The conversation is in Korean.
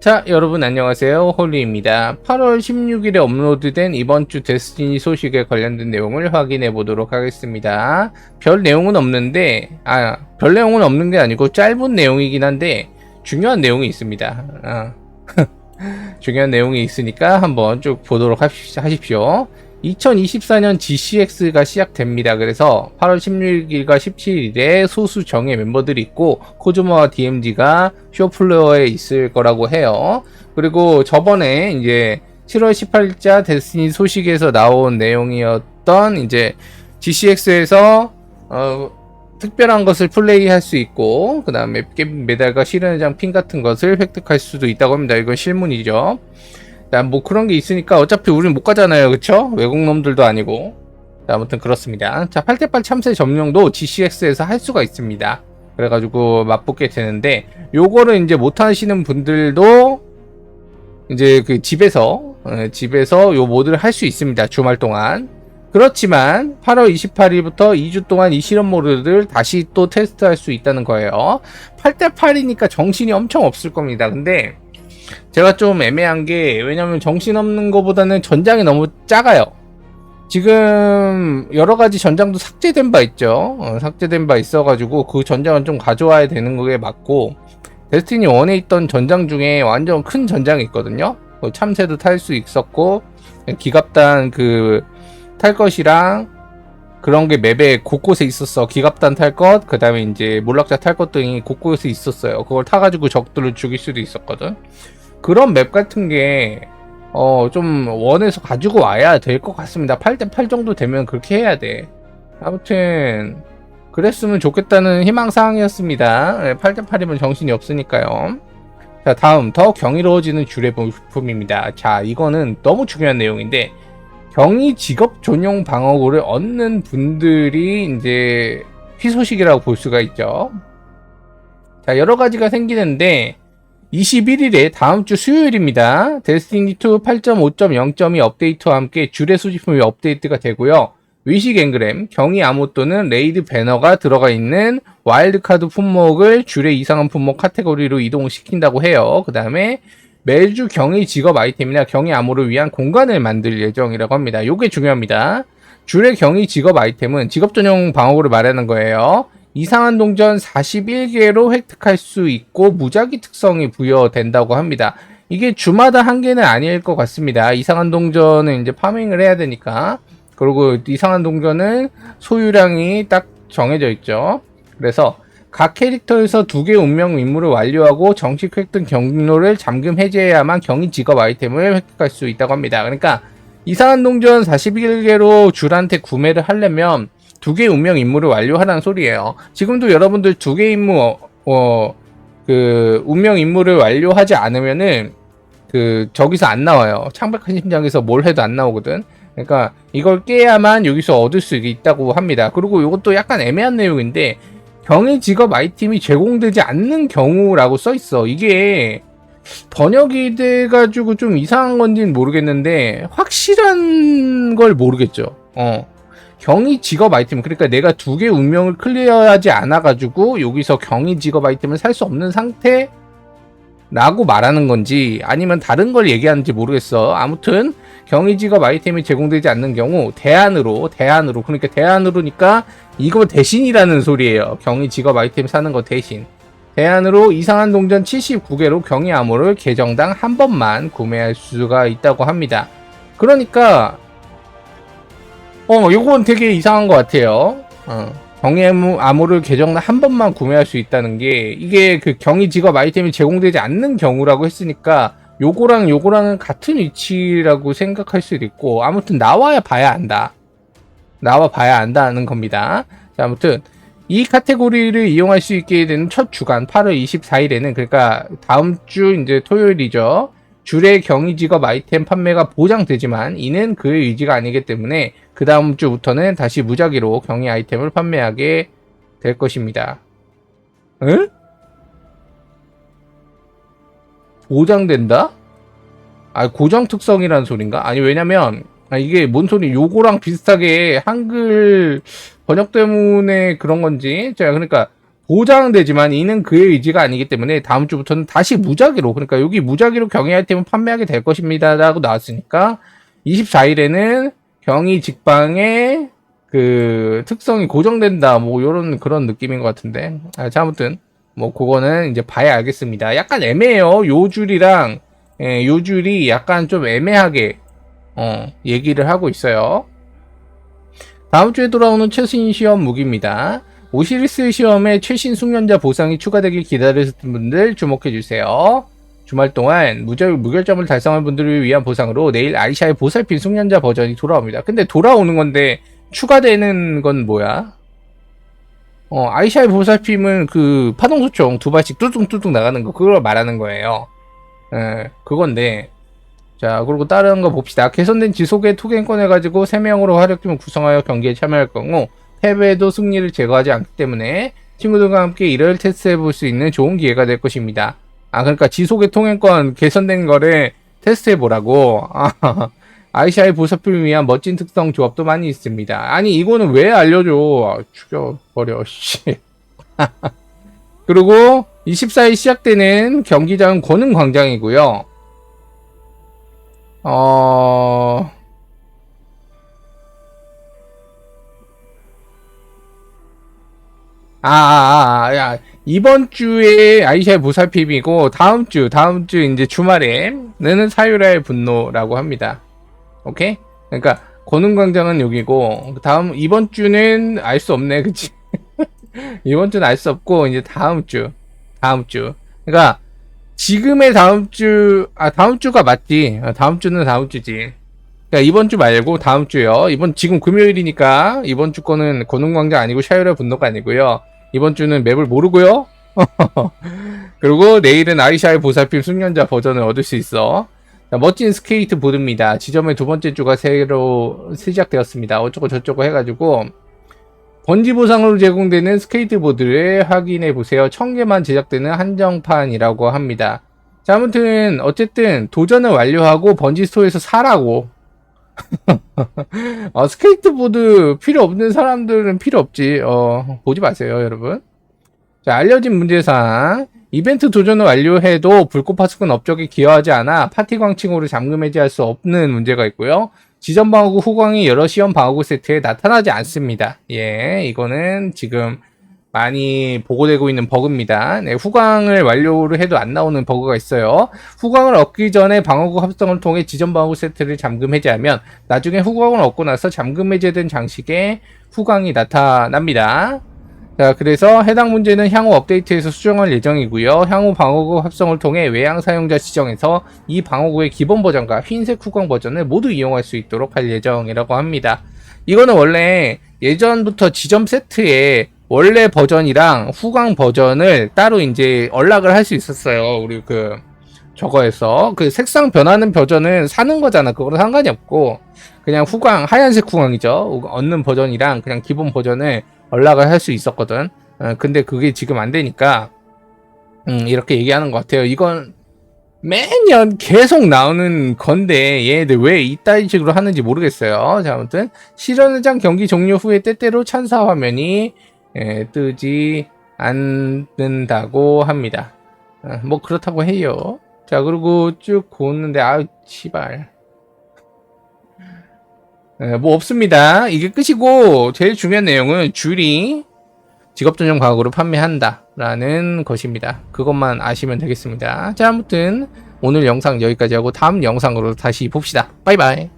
자, 여러분 안녕하세요. 홀리입니다. 8월 16일에 업로드된 이번 주 데스티니 소식에 관련된 내용을 확인해 보도록 하겠습니다. 별 내용은 없는데, 아, 별 내용은 없는 게 아니고 짧은 내용이긴 한데, 중요한 내용이 있습니다. 아, 중요한 내용이 있으니까 한번 쭉 보도록 하십시오. 하십시오. 2024년 GCX가 시작됩니다. 그래서 8월 16일과 17일에 소수 정예 멤버들이 있고 코즈모와 DMG가 쇼플레어에 있을 거라고 해요. 그리고 저번에 이제 7월 18일자 데스티니 소식에서 나온 내용이었던 이제 GCX에서 어, 특별한 것을 플레이할 수 있고 그 다음에 메달과 실현장 핀 같은 것을 획득할 수도 있다고 합니다. 이건 실문이죠. 야, 뭐 그런 게 있으니까 어차피 우리는 못 가잖아요. 그쵸? 외국 놈들도 아니고. 자, 아무튼 그렇습니다. 자, 8대8 참새 점령도 GCX에서 할 수가 있습니다. 그래가지고 맛보게 되는데, 요거를 이제 못 하시는 분들도 이제 그 집에서, 어, 집에서 요 모드를 할 수 있습니다. 주말 동안. 그렇지만 8월 28일부터 2주 동안 이 실험 모드를 다시 또 테스트할 수 있다는 거예요. 8대8이니까 정신이 엄청 없을 겁니다. 근데 제가 좀 애매한 게 왜냐면 정신없는 것보다는 전장이 너무 작아요. 지금 여러 가지 전장도 삭제된 바 있죠. 어, 삭제된 바 있어가지고 그 전장은 좀 가져와야 되는 거에 맞고 데스티니 1에 있던 전장 중에 완전 큰 전장이 있거든요. 그 참새도 탈 수 있었고 기갑단 그 탈 것이랑 그런 게 맵에 곳곳에 있었어. 기갑단 탈 것, 그 다음에 이제 몰락자 탈 것 등이 곳곳에 있었어요. 그걸 타가지고 적들을 죽일 수도 있었거든. 그런 맵 같은 게, 어, 좀 원에서 가지고 와야 될 것 같습니다. 8대8 정도 되면 그렇게 해야 돼. 아무튼, 그랬으면 좋겠다는 희망사항이었습니다. 8대8이면 정신이 없으니까요. 자, 다음, 더 경이로워지는 주례 부품입니다. 자, 이거는 너무 중요한 내용인데, 경위 직업 전용 방어구를 얻는 분들이 이제 희소식이라고 볼 수가 있죠. 자, 여러 가지가 생기는데 21일에 다음 주 수요일입니다. 데스티니 2 8.5.0.2 업데이트와 함께 주례 수집품이 업데이트가 되고요. 위식 앵그램, 경위 암호 또는 레이드 배너가 들어가 있는 와일드카드 품목을 주례 이상한 품목 카테고리로 이동시킨다고 해요. 그 다음에 매주 경위 직업 아이템이나 경위 암호를 위한 공간을 만들 예정이라고 합니다. 요게 중요합니다. 줄의 경위 직업 아이템은 직업 전용 방어구를 말하는 거예요. 이상한 동전 41개로 획득할 수 있고 무작위 특성이 부여된다고 합니다. 이게 주마다 한 개는 아닐 것 같습니다. 이상한 동전은 이제 파밍을 해야 되니까. 그리고 이상한 동전은 소유량이 딱 정해져 있죠. 그래서 각 캐릭터에서 두 개의 운명 임무를 완료하고 정식 획득 경로를 잠금 해제해야만 경위 직업 아이템을 획득할 수 있다고 합니다. 그러니까 이상한 동전 41개로 줄한테 구매를 하려면 두 개의 운명 임무를 완료하라는 소리예요. 지금도 여러분들 두 개의 임무 어, 어, 그 운명 임무를 완료하지 않으면은 그 저기서 안 나와요. 창백한 심장에서 뭘 해도 안 나오거든. 그러니까 이걸 깨야만 여기서 얻을 수 있다고 합니다. 그리고 이것도 약간 애매한 내용인데 경위 직업 아이템이 제공되지 않는 경우라고 써 있어. 이게 번역이 돼가지고 좀 이상한 건지는 모르겠는데 확실한 걸 모르겠죠. 어. 경위 직업 아이템 그러니까 내가 두 개 운명을 클리어하지 않아가지고 여기서 경위 직업 아이템을 살 수 없는 상태 라고 말하는 건지 아니면 다른 걸 얘기하는지 모르겠어. 아무튼 경위 직업 아이템이 제공되지 않는 경우 대안으로 대안으로 그러니까 대안으로니까 이거 대신이라는 소리예요. 경위 직업 아이템 사는 거 대신. 대안으로 이상한 동전 79개로 경위 암호를 계정당 한 번만 구매할 수가 있다고 합니다. 그러니까 어 요건 되게 이상한 것 같아요. 어. 경위 암호를 계정당 한 번만 구매할 수 있다는 게 이게 그 경위 직업 아이템이 제공되지 않는 경우라고 했으니까 요거랑 요거랑은 같은 위치라고 생각할 수도 있고 아무튼 나와야 봐야 안다. 나와 봐야 안다는 겁니다. 자, 아무튼 이 카테고리를 이용할 수 있게 되는 첫 주간 8월 24일에는 그러니까 다음 주 이제 토요일이죠. 줄의 경위 직업 아이템 판매가 보장되지만 이는 그의 의지가 아니기 때문에 그 다음 주부터는 다시 무작위로 경위 아이템을 판매하게 될 것입니다. 응? 보장된다? 아 고정 특성이라는 소린가? 아니 왜냐면 아 이게 뭔 소리 요거랑 비슷하게 한글 번역 때문에 그런 건지 제가 그러니까 보장되지만 이는 그의 의지가 아니기 때문에 다음 주부터는 다시 무작위로 그러니까 여기 무작위로 경위 아이템을 판매하게 될 것입니다 라고 나왔으니까 24일에는 경위 직방의 그 특성이 고정된다. 뭐 요런 그런 느낌인 것 같은데. 아, 자 아무튼 뭐 그거는 이제 봐야 알겠습니다. 약간 애매해요. 요 줄이랑 예, 요 줄이 약간 좀 애매하게 어 얘기를 하고 있어요. 다음 주에 돌아오는 최신 시험 무기입니다 오시리스 시험에 최신 숙련자 보상이 추가되길 기다리는 분들 주목해 주세요. 주말 동안 무결점을 달성한 분들을 위한 보상으로 내일 아이샤의 보살핀 숙련자 버전이 돌아옵니다. 근데 돌아오는 건데 추가되는 건 뭐야? 어, 아이샤의 보살핌은 그 파동소총 두 발씩 뚜둥뚜둥 나가는 거 그걸 말하는 거예요. 예, 그건데 자 그리고 다른 거 봅시다. 개선된 지속의 투겐권을 가지고 3명으로 화력팀을 구성하여 경기에 참여할 경 우 패배도 승리를 제거하지 않기 때문에 친구들과 함께 이를 테스트해 볼 수 있는 좋은 기회가 될 것입니다. 아, 그러니까 지속의 통행권 개선된 거를 테스트해 보라고. 아, 아이샤의 보살핌을 위한 멋진 특성 조합도 많이 있습니다. 아니, 이거는 왜 알려줘? 아, 죽여버려, 씨. 그리고 24일 시작되는 경기장은 권은광장이고요. 어, 아, 아, 아, 야, 이번 주에 아이샤의 보살핌이고, 다음 주, 다음 주 이제 주말에는 사유라의 분노라고 합니다. 오케이? 그러니까, 권은광장은 여기고, 다음, 이번 주는 알 수 없네, 그치? 이번 주는 알 수 없고, 이제 다음 주, 다음 주. 그러니까, 지금의 다음 주, 아, 다음 주가 맞지. 아, 다음 주는 다음 주지. 그러니까 이번 주 말고 다음 주요. 이번 지금 금요일이니까 이번 주 거는 권웅광장 아니고 샤이라 분노가 아니고요. 이번 주는 맵을 모르고요. 그리고 내일은 아이샤의 보살핌 숙련자 버전을 얻을 수 있어. 자, 멋진 스케이트 보드입니다. 지점의 두 번째 주가 새로 시작되었습니다. 어쩌고 저쩌고 해가지고 번지 보상으로 제공되는 스케이트 보드를 확인해 보세요. 천 개만 제작되는 한정판이라고 합니다. 자, 아무튼 어쨌든 도전을 완료하고 번지 스토어에서 사라고 어, 스케이트보드 필요 없는 사람들은 필요 없지. 어, 보지 마세요, 여러분. 자, 알려진 문제사항. 이벤트 도전을 완료해도 불꽃 파수꾼 업적에 기여하지 않아 파티 광칭으로 잠금 해제할 수 없는 문제가 있고요. 지점 방어구 후광이 여러 시험 방어구 세트에 나타나지 않습니다. 예, 이거는 지금 많이 보고되고 있는 버그입니다. 네, 후광을 완료를 해도 안 나오는 버그가 있어요. 후광을 얻기 전에 방어구 합성을 통해 지점 방어구 세트를 잠금 해제하면 나중에 후광을 얻고 나서 잠금 해제된 장식에 후광이 나타납니다. 자, 그래서 해당 문제는 향후 업데이트에서 수정할 예정이고요. 향후 방어구 합성을 통해 외양 사용자 지정에서 이 방어구의 기본 버전과 흰색 후광 버전을 모두 이용할 수 있도록 할 예정이라고 합니다. 이거는 원래 예전부터 지점 세트에 원래 버전이랑 후광 버전을 따로 이제 연락을 할 수 있었어요. 우리 그 저거에서 그 색상 변하는 버전은 사는 거잖아. 그거는 상관이 없고 그냥 후광 하얀색 후광이죠. 얻는 버전이랑 그냥 기본 버전을 연락을 할 수 있었거든. 어, 근데 그게 지금 안 되니까 음, 이렇게 얘기하는 것 같아요. 이건 매년 계속 나오는 건데 얘네들 왜 이따위 식으로 하는지 모르겠어요. 자, 아무튼 실현장 경기 종료 후에 때때로 찬사 화면이 예, 뜨지 않는다고 합니다. 아, 뭐 그렇다고 해요. 자 그리고 쭉 보는데 아 치발 예, 뭐 없습니다. 이게 끝이고 제일 중요한 내용은 줄이 직업전용 가구로 판매한다 라는 것입니다. 그것만 아시면 되겠습니다. 자 아무튼 오늘 영상 여기까지 하고 다음 영상으로 다시 봅시다. 바이바이.